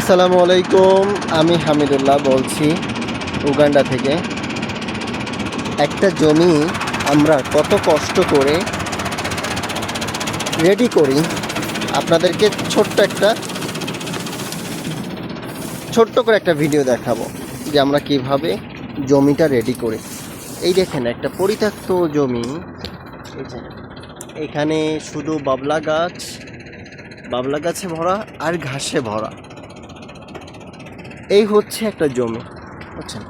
আসসালামু আলাইকুম, আমি হামিদুল্লাহ বলছি উগান্ডা থেকে। একটা জমি আমরা কত কষ্ট করে রেডি করি। আপনাদেরকে ছোট্ট একটা, ছোট্ট করে একটা ভিডিও দেখাবো যে আমরা কীভাবে জমিটা রেডি করি। এই দেখেন, একটা পরিত্যক্ত জমি। এখানে শুধু বাবলা গাছ, বাবলা গাছে ভরা আর ঘাসে ভরা। এই হচ্ছে একটা জমি। বুঝছেন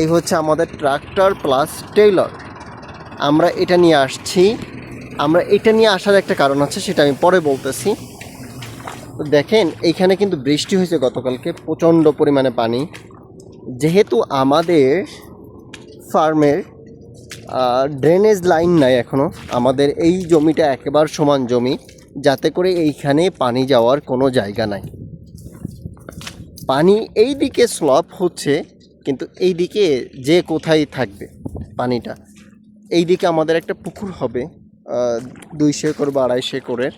এই হচ্ছে আমাদের ট্রাক্টর প্লাস টেইলর আমরা এটা নিয়ে আসছি। আমরা এটা নিয়ে আসার একটা কারণ আছে সেটা আমি পরে বলতেছি। তো দেখেন এইখানে কিন্তু বৃষ্টি হয়েছে গতকালকে প্রচণ্ড পরিমাণে পানি। যেহেতু আমাদের ফার্মের ড্রেনেজ লাইন নাই এখনও আমাদের এই জমিটা একেবারে সমান জমি যাতে করে এইখানে পানি যাওয়ার কোনো জায়গা নাই। পানি এই দিকে স্লপ হচ্ছে, কিন্তু এই দিকে যে কোথায় থাকবে পানিটা এই দিকে আমাদের একটা পুকুর হবে দুইশো একর বা আড়াইশো একরের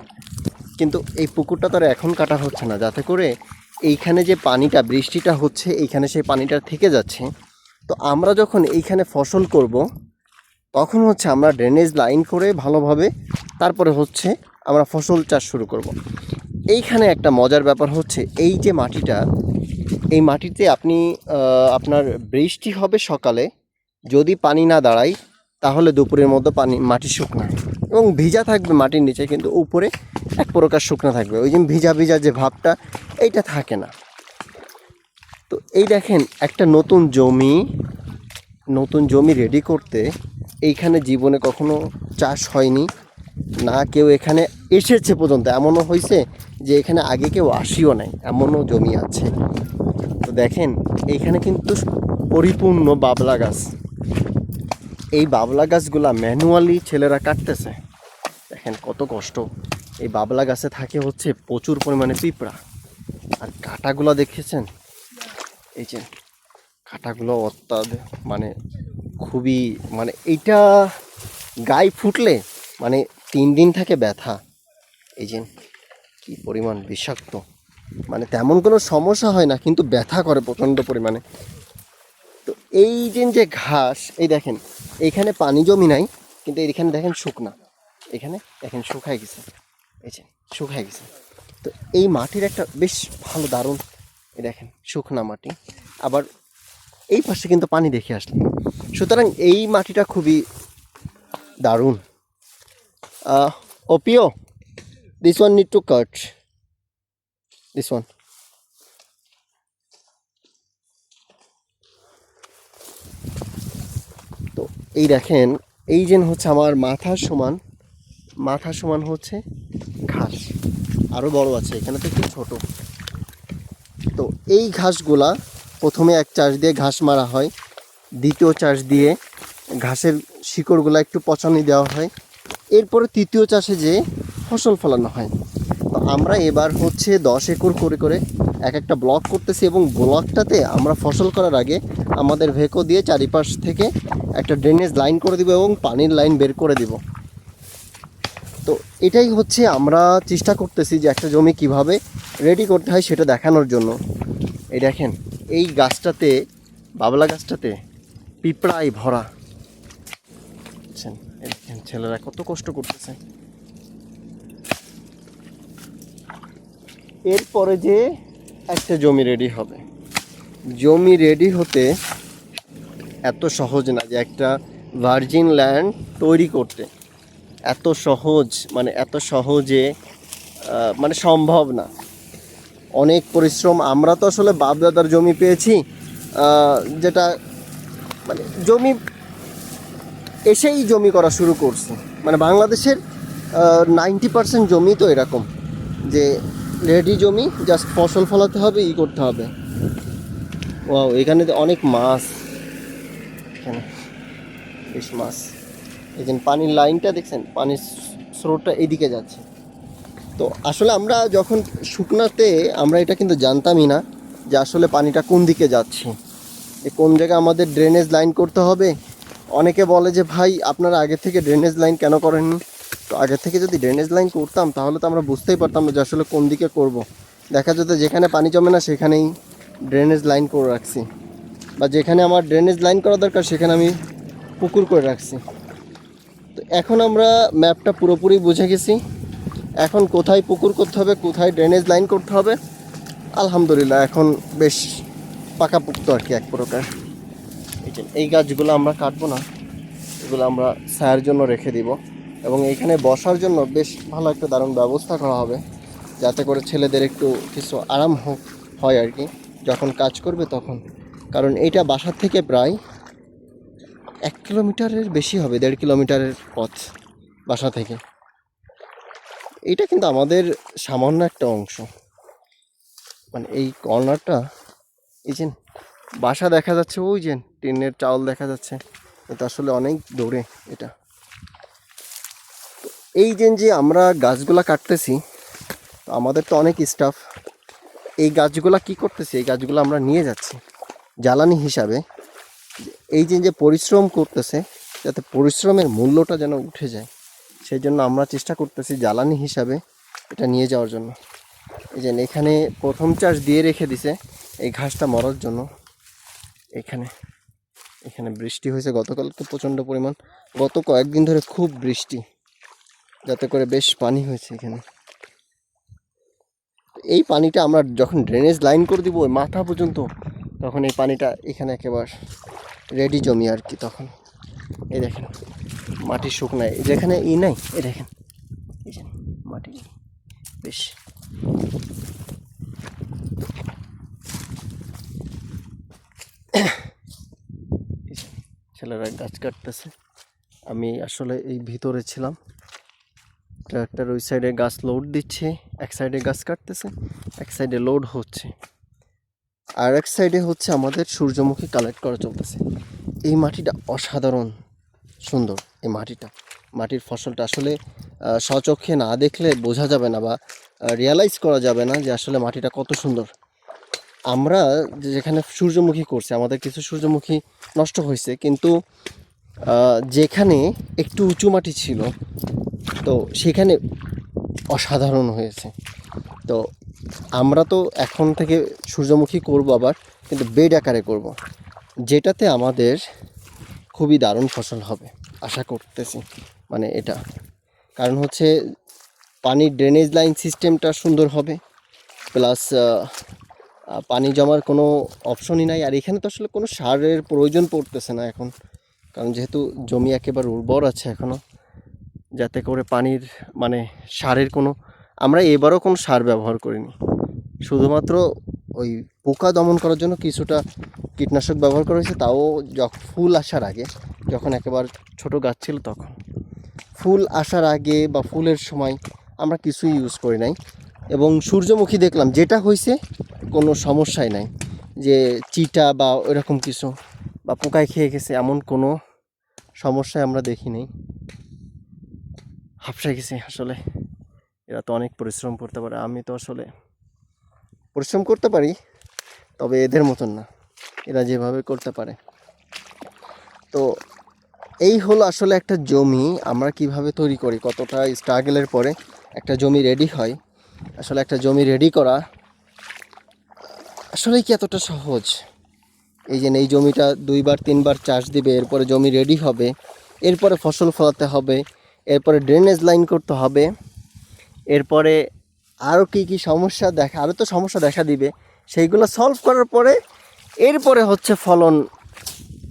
কিন্তু এই পুকুরটা তো আর এখন কাটা হচ্ছে না, যাতে করে এইখানে যে পানিটা, বৃষ্টিটা হচ্ছে, এইখানে সেই পানিটা থেকে যাচ্ছে তো আমরা যখন এইখানে ফসল করব, তখন হচ্ছে আমরা ড্রেনেজ লাইন করে ভালোভাবে তারপরে হচ্ছে আমরা ফসল চাষ শুরু করব। এইখানে একটা মজার ব্যাপার হচ্ছে, এই যে মাটিটা এই মাটিতে আপনি আপনার বৃষ্টি হবে সকালে, যদি পানি না দাঁড়ায়, তাহলে দুপুরের মধ্যে পানি, মাটি শুকনা। এবং ভিজা থাকবে মাটির নিচে, কিন্তু উপরে এক প্রকার শুকনা থাকবে। ওই যে ভিজা ভিজা যে ভাবটা, এইটা থাকে না। তো এই দেখেন, একটা নতুন জমি নতুন জমি রেডি করতে এইখানে জীবনে কখনো চাষ হয়নি, না কেউ এখানে এসেছে পর্যন্ত। এমনও হয়েছে যে এখানে আগে কেউ আসিও নাই, এমনও জমি আছে। দেখেন এইখানে কিন্তু পরিপূর্ণ বাবলা গাছ। এই বাবলা গাছগুলা ম্যানুয়ালি ছেলেরা কাটতেছে। দেখেন কত কষ্ট। এই বাবলা গাছে থাকে হচ্ছে প্রচুর পরিমাণে পিঁপড়া। আর কাঁটাগুলো দেখেছেন? এই যে কাঁটাগুলো অত্যাধ মানে খুবই মানে এইটা গায়ে ফুটলে মানে তিন দিন থাকে ব্যথা। এই যে কি পরিমাণ বিষাক্ত। মানে তেমন কোনো সমস্যা হয় না, কিন্তু ব্যথা করে প্রচণ্ড পরিমাণে। তো এই যে যে ঘাস, এই দেখেন এইখানে পানি জমি নাই, কিন্তু এইখানে দেখেন শুকনা। এখানে দেখেন শুকায় গেছে। এই যে, শুকায় গেছে। তো এই মাটির একটা বেশ ভালো দারুণ, এই দেখেন, শুকনা মাটি। আবার এই পাশে কিন্তু পানি দেখে আসলাম। সুতরাং এই মাটিটা খুবই দারুণ। ওপিও this one need to cut this one তো এই দেখেন, এই যে হচ্ছে আমার মাথার সমান মাথার সমান হচ্ছে ঘাস। আরও বড় আছে, এখানে তো একটু ছোট। তো এই ঘাসগুলা প্রথমে এক চাষ দিয়ে ঘাস মারা হয়, দ্বিতীয় চাষ দিয়ে ঘাসের শিকড়গুলো একটু পচানি দেওয়া হয়। এরপরে তৃতীয় চাষে যে ফসল ফলানো হয়। তো আমরা এবার হচ্ছে দশ একর করে করে এক একটা ব্লক করতেছি এবং ব্লকটাতে আমরা ফসল করার আগে আমাদের ভেকো দিয়ে চারিপাশ থেকে একটা ড্রেনেজ লাইন করে দিব এবং পানির লাইন বের করে দিব। তো এটাই হচ্ছে আমরা চেষ্টা করতেছি যে একটা জমি কীভাবে রেডি করতে হয় সেটা দেখানোর জন্য। এই দেখেন, এই গাছটাতে, বাবলা গাছটাতে পিঁপড়ায় ভরা। ছেলেরা কত কষ্ট করতেছে। এরপরে যে একটা জমি রেডি হবে। জমি রেডি হতে এত সহজ না যে একটা ভার্জিন ল্যান্ড তৈরি করতে। এত সহজ মানে এত সহজে মানে সম্ভব না। অনেক পরিশ্রম, আমরা তো আসলে বাপদাদার জমি পেয়েছি যেটা মানে জমি এসেই জমি করা শুরু করছে। মানে বাংলাদেশের নাইনটি পার্সেন্ট জমি তো এরকম যে রেডি জমি জাস্ট ফসল ফলাতে হবে, ই করতে হবে। ও এখানে অনেক মাছ। এখানে বেশ মাছ। যে পানির লাইনটা দেখছেন, পানির স্রোতটা এদিকে যাচ্ছে। তো আসলে আমরা যখন শুকনাতে, আমরা এটা কিন্তু জানতামই না যে আসলে পানিটা কোন দিকে যাচ্ছে। যে কোন জায়গায় আমাদের ড্রেনেজ লাইন করতে হবে। অনেকে বলে যে, ভাই, আপনারা আগে থেকে ড্রেনেজ লাইন কেন করেননি? তো আগে থেকে যদি ড্রেনেজ লাইন করতাম, তাহলে তো আমরা বুঝতেই পারতাম যে আসলে কোন দিকে করব। দেখা যেত যেখানে পানি জমে না, সেখানেই ড্রেনেজ লাইন করে রাখছি। বা যেখানে আমার ড্রেনেজ লাইন করা দরকার, সেখানে আমি পুকুর করে রাখছি। তো এখন আমরা ম্যাপটা পুরোপুরি বুঝে গেছি। এখন কোথায় পুকুর করতে হবে, কোথায় ড্রেনেজ লাইন করতে হবে? আলহামদুলিল্লাহ, এখন বেশ পাকাপোক্ত আর কি এক প্রকার। এই গাছগুলো আমরা কাটবো না, এগুলো আমরা ছায়ার জন্য রেখে দিব। এবং এইখানে বসার জন্য বেশ ভালো একটা দারুণ ব্যবস্থা করা হবে, যাতে করে ছেলেদের একটু কিছু আরাম হোক, হয় আর কি। যখন কাজ করবে তখন। কারণ এইটা বাসার থেকে প্রায় এক কিলোমিটারের বেশি হবে, দেড় কিলোমিটারের পথ বাসা থেকে। এইটা কিন্তু আমাদের সামান্য একটা অংশ। মানে এই কর্নারটা, এই যে বাসা দেখা যাচ্ছে, ওই যে টিনের চাউল দেখা যাচ্ছে। এটা আসলে অনেক দূরে এটা। এই যে যে আমরা গাছগুলা কাটতেছি, তো আমাদের তো অনেক স্টাফ এই গাছগুলা কি করতেছি? এই গাছগুলো আমরা নিয়ে যাচ্ছি, জ্বালানি হিসাবে। এই যে যে পরিশ্রম করতেছে, যাতে পরিশ্রমের মূল্যটা যেন উঠে যায়, সেই জন্য আমরা চেষ্টা করতেছি জ্বালানি হিসাবে এটা নিয়ে যাওয়ার জন্য। এই যে এখানে প্রথম চাষ দিয়ে রেখে দিছে, এই ঘাসটা মরার জন্য। এখানে এখানে বৃষ্টি হয়েছে গতকালকে প্রচণ্ড পরিমাণ। গত কয়েকদিন ধরে খুব বৃষ্টি। যাতে করে বেশ পানি হয়েছে এখানে। এই পানিটা আমরা যখন ড্রেনেজ লাইন করে দিব মাথা পর্যন্ত, তখন এই পানিটা এখানে একেবারে রেডি জমি আর কি তখন। এই দেখেন, মাটি শুকনায়। যেখানে ই নাই? এ দেখেন মাটি। বেশ। ছেলেরা গাছ কাটতেছে। আমি আসলে এই ভিতরে ছিলাম। ট্রাক্টর ওই সাইডে গাছ লোড দিচ্ছে, এক সাইডে গাছ কাটতেছে, এক সাইডে লোড হচ্ছে। আর এক সাইডে হচ্ছে আমাদের সূর্যমুখী কালেক্ট করা চলতেছে। এই মাটিটা অসাধারণ সুন্দর, এই মাটিটা। মাটির ফসলটা আসলে স্বচক্ষে না দেখলে বোঝা যাবে না বা রিয়ালাইজ করা যাবে না যে আসলে মাটিটা কত সুন্দর। আমরা যেখানে সূর্যমুখী করছি, আমাদের কিছু সূর্যমুখী নষ্ট হয়েছে, কিন্তু যেখানে একটু উঁচু মাটি ছিল তো সেখানে অসাধারণ হয়েছে। তো আমরা তো এখন থেকে সূর্যমুখী করব আবার, কিন্তু বেড আকারে করব। যেটাতে আমাদের খুবই দারুণ ফসল হবে, আশা করতেছি মানে এটা। কারণ হচ্ছে পানির ড্রেনেজ লাইন সিস্টেমটা সুন্দর হবে প্লাস পানি জমার কোনো অপশনই নাই। আর এখানে তো আসলে কোনো সারের প্রয়োজন পড়তেছে না এখন, কারণ যেহেতু জমি একেবারে উর্বর আছে এখনও যাতে করে পানির মানে সারের কোনো, আমরা এবারও কোনো সার ব্যবহার করিনি। শুধুমাত্র ওই পোকা দমন করার জন্য কিছুটা কীটনাশক ব্যবহার করা হয়েছে, তাও ফুল আসার আগে, যখন একেবারে ছোট গাছ ছিল তখন। ফুল আসার আগে বা ফুলের সময় আমরা কিছুই ইউজ করি নাই এবং সূর্যমুখী দেখলাম, যেটা হয়েছে কোনো সমস্যাই নাই। যে চিটা বা এরকম কিছু বা পোকায় খেয়ে গেছে, এমন কোনো সমস্যায় আমরা দেখি নাই। হাফসা গেছি আসলে। এরা তো অনেক পরিশ্রম করতে পারে, আমি তো আসলে পরিশ্রম করতে পারি, তবে এদের মতন না। এরা যেভাবে করতে পারে। তো এই হলো আসলে একটা জমি, আমরা কীভাবে তৈরি করি, কতটা স্ট্রাগলের পরে একটা জমি রেডি হয়। আসলে একটা জমি রেডি করা আসলে কি এতটা সহজ? এই যে এই জমিটা দুইবার, তিনবার চাষ দিবে, এরপরে জমি রেডি হবে, এরপরে ফসল ফলাতে হবে এরপরে ড্রেনেজ লাইন করতে হবে। এরপরে আরও কী কী সমস্যা দেখা আরও তো সমস্যা দেখা দিবে। সেইগুলো সলভ করার পরে এরপরে হচ্ছে ফলন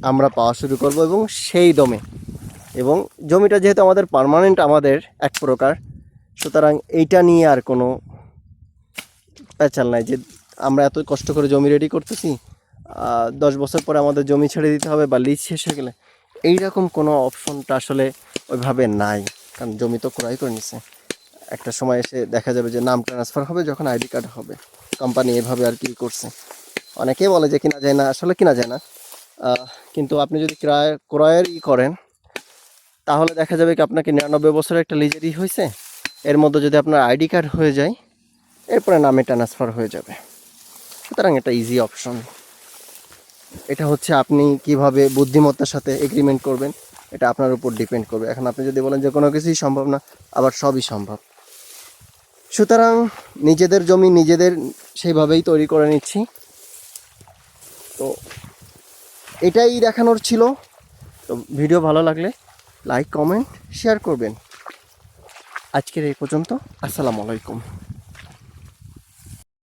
আমরা পাওয়া শুরু করব এবং সেই দমে এবং জমিটা যেহেতু আমাদের পার্মানেন্ট আমাদের এক প্রকার, সুতরাং এইটা নিয়ে আর কোনো প্যাচাল নাই যে আমরা এত কষ্ট করে জমি রেডি করতেছি দশ বছর পরে আমাদের জমি ছেড়ে দিতে হবে বা লিজ শেষ হয়ে গেলে। এইরকম কোনো অপশনটা আসলে ওইভাবে নাই, কারণ জমি তো ক্রয় করে নিছে। একটা সময় এসে দেখা যাবে যে নাম ট্রান্সফার হবে যখন আইডি কার্ড হবে। কোম্পানি এভাবে আর কি করছে। অনেকেই বলে যে কিনা যায় না, আসলে কিনা যায় না। কিন্তু আপনি যদি ক্রয় ক্রয়ের ই করেন, তাহলে দেখা যাবে কি আপনাকে নিরানব্বই বছরের একটা লিজেরই হয়েছে এর মধ্যে যদি আপনার আইডি কার্ড হয়ে যায়, এরপরে নামে ট্রান্সফার হয়ে যাবে। সুতরাং এটা ইজি অপশন এটা হচ্ছে আপনি কীভাবে বুদ্ধিমত্তার সাথে এগ্রিমেন্ট করবেন। এটা আপনার উপর ডিপেন্ড করবে। এখন আপনি যদি বলেন যে কোনো কিছুই সম্ভব না, আবার সবই সম্ভব। সুতরাং নিজেদের জমি নিজেদের সেইভাবেই তৈরি করে নিচ্ছি। তো এটাই দেখানোর ছিল। তো ভিডিও ভালো লাগলে লাইক কমেন্ট শেয়ার করবেন। আজকের এই পর্যন্ত, আসসালামু আলাইকুম।